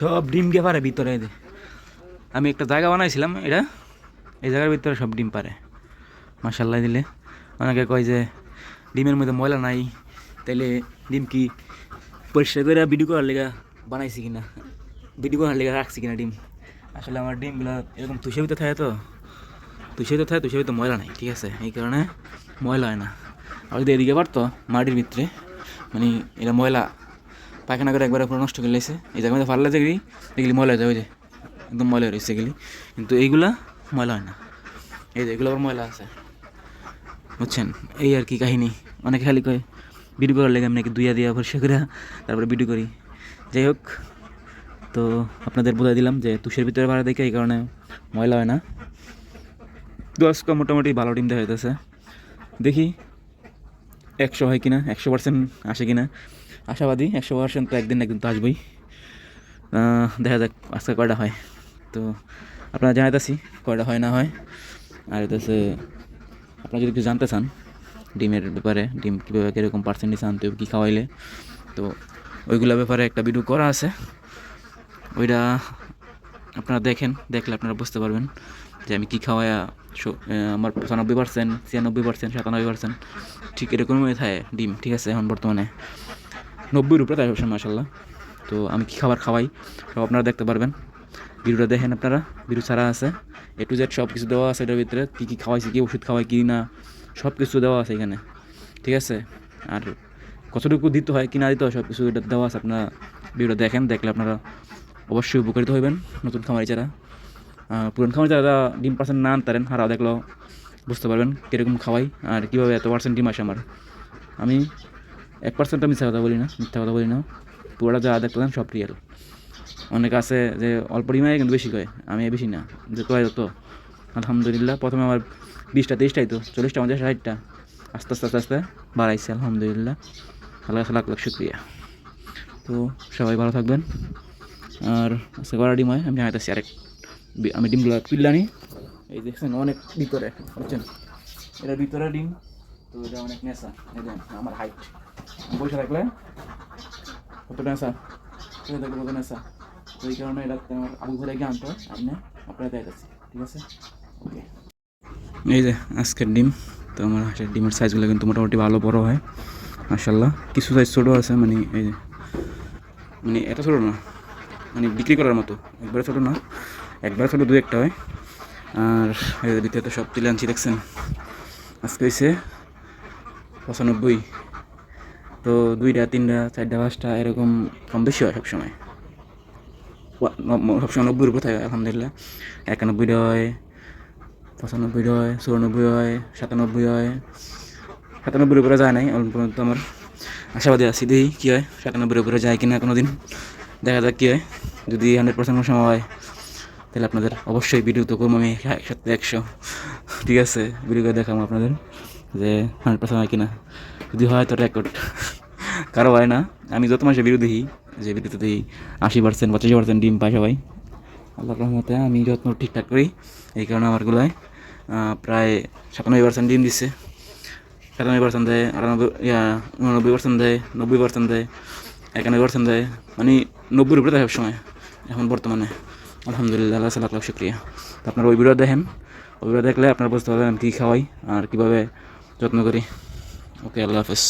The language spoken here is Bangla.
সব ডিম কে পারে ভিতরে আমি একটা জায়গা বানাইছিলাম, এটা? এই জায়গার ভিতরে সব ডিম পারে। মাসাল্লাহ দিলে। অনেকে কয় যে ডিমের মধ্যে ময়লা নাই, তাইলে ডিম কি পরিষ্কার করে ভিডিও করার লেগা বানাইছি কিনা? ভিডিও করার লেগা রাখছি কিনা ডিম? আসলে আমার ডিমগুলো এরকম তুষের ভিতরে থাকে তো। তুষের ভিতরে থাকে তুষের ভিতরে ময়লা নাই, ঠিক আছে? এই কারণে ময়লা হয় না। আর যদি এদিকে পারতো, মাটির ভিতরে মানে এটা ময়লা পায়খানা করে একবার পুরো নষ্ট করে লেছে এই জায়গায় ফারলে যেগুলি এগুলি ময়লা হয়ে যায় ওই যে একদম ময়লা হয়ে রয়েছে এগুলি। কিন্তু এইগুলা ময়লা হয় না। এই যে এগুলো আবার ময়লা আছে। বুঝছেন? এই আর কি কাহিনী। অনেকে খালি কয় ভিডিও করার লেগে আমি নাকি দুইয়া দিয়া পরিষ্কার করে তারপরে ভিডিও করি। যাই হোক, তো আপনাদের বোঝাই দিলাম যে তুষের ভিতরে ভাড়া দেখে এই কারণে ময়লা হয় না। আজকে মোটামুটি ভালো টিম দেখা যাইতেছে দেখি, একশো হয় কিনা, একশো পার্সেন্ট আসে কিনা। আশাবাদী একশো পার্সেন্ট তো একদিন একদিন তো আসবেই। দেখা যাক আজকে কয়টা হয়। তো আপনারা জানাইতেছি কয়টা হয় না হয়। আর হচ্ছে আপনারা যদি কিছু জানতে চান ডিমের ব্যাপারে ডিম কীভাবে কীরকম পার্সেন্টেজ আনতে হবে কী খাওয়াইলে তো ওইগুলোর ব্যাপারে একটা ভিডিও করা আছে। ওইটা আপনারা দেখেন দেখলে আপনারা বুঝতে পারবেন যে আমি কী আহ, আমার পঁচানব্বই পার্সেন্ট ছিয়ানব্বই পার্সেন্ট সাতানব্বই পার্সেন্ট ঠিক এরকমই থাকে ডিম ঠিক আছে এখন বর্তমানে। নব্বইয়ের উপরে তাই সবসময় মাসাল্লাহ তো আমি কী খাবার খাওয়াই, সব আপনারা দেখতে পারবেন। ভিডিওটা দেখেন আপনারা, ভিডিও ছাড়া আছে। এ টু জেড সব কিছু দেওয়া আছে এটার ভিতরে, কী কী খাওয়াইছি, কী ওষুধ খাওয়াই, কী না সব কিছু দেওয়া আছে এখানে। ঠিক আছে? আর কতটুকু দিতে হয়, কি না দিতে হয় সব কিছু এটা দেওয়া আছে আপনারা ভিডিওটা দেখেন, দেখলে আপনারা অবশ্যই উপকারিত হইবেন নতুন খামারি যারা পুরান খামারি যারা ডিম পার্সেন্ট না আনতারেন হারা দেখলেও বুঝতে পারবেন কীরকম খাওয়াই আর কীভাবে এত পার্সেন্ট ডিম আসে আমার। আমি এক পার্সেন্ট মিথ্যা কথা বলি না, মিথ্যা কথা বলি না। পুরোটা যা দেন সব রিয়েল অনেক আছে যে অল্প ডিমায় কিন্তু বেশি কয়, আমি বেশি না, যে কয় তো। আলহামদুলিল্লাহ, প্রথমে আমার বিশটা, তেইশটাই তো, চল্লিশটা পঞ্চাশ ষাটটা। আস্তে আস্তে আস্তে আস্তে বাড়াইছে, আলহামদুলিল্লাহ। আল্লাহ লাখ লাখ শুক্রিয়া। তো সবাই ভালো থাকবেন। আর আজকে করা ডিম হয়? আমি জানাইতেছি আরেক। আমি ডিমগুলো তুললানি এই দেখছেন অনেক ভিতরে, বুঝছেন? এটা ভিতরে ডিম, তো এটা অনেক নেশা। আমার হাইট বসে থাকলে? কত নেশা বসে থাকলে কত নেশা তো এই কারণে এটা আমার আবু গিয়ে আনতে আপনি দেখাচ্ছি ঠিক আছে? ওকে এই যে আজকের ডিম, তো আমার হাঁসের ডিমের সাইজগুলো কিন্তু মোটামুটি ভালো, বড় হয় মার্শাল্লাহ কিছু সাইজ ছোটো আছে মানে এই যে মানে এত ছোটো না মানে বিক্রি করার মতো, একবারে ছোটো না, একবারে ছোটো দু একটা হয়। আর ভিতরে তো সব তুলে আনছি, দেখছেন? আজকে হয়েছে পঁচানব্বই। তো দুইটা, তিনটা, চারটা, পাঁচটা, এরকম কম বেশি হয় সবসময়। সবসময় নব্বইয়ের উপর থাকে, আলহামদুলিল্লাহ। একানব্বইটা হয় পঁচানব্বই হয়, চুরানব্বই হয়, সাতানব্বই হয়। সাতানব্বইয়ের উপরে যায় নাই পর্যন্ত আমার আশাবাদী আছি। দেখি কী হয় সাতানব্বইয়ের উপরে যায় কিনা কোনো দিন দেখা যাক কী হয়। যদি হান্ড্রেড পার্সেন্ট সময় হয়, তাহলে আপনাদের অবশ্যই ভিডিও তো করব আমি একসাথে একশো। ঠিক আছে ভিডিও করে দেখাবো আপনাদের যে হান্ড্রেড পার্সেন্ট হয় কিনা। যদি হয় তো রেকর্ড কারও হয় না। আমি যত মাসে দেখি যে ভিডিওতে দেখি আশি পার্সেন্ট পঁচাশি পার্সেন্ট ডিম পাই সবাই। আল্লাহ রহমতে আমি যত্ন ঠিকঠাক করি। এই কারণে আমারগুলোয় প্রায় সাতানব্বই পার্সেন্ট ডিম দিচ্ছে সাতানব্বই পার্সেন্ট দেয়, আটানব্বই উননব্বই পার্সেন্ট দেয়, নব্বই পার্সেন্ট দেয়, একানব্বই পার্সেন্ট দেয়। মানে নব্বইয়ের উপরে দেয় সবসময়, এখন বর্তমানে। আলহামদুলিল্লাহ, আল্লাহ লাখ লাখ শুক্রিয়া। তো আপনারা ওই ভিডিও দেখেন। ওই ভিডিও দেখলে আপনারা বুঝতে পারবেন কী খাওয়াই আর কীভাবে যত্ন করি। ওকে আল্লাহ হাফেজ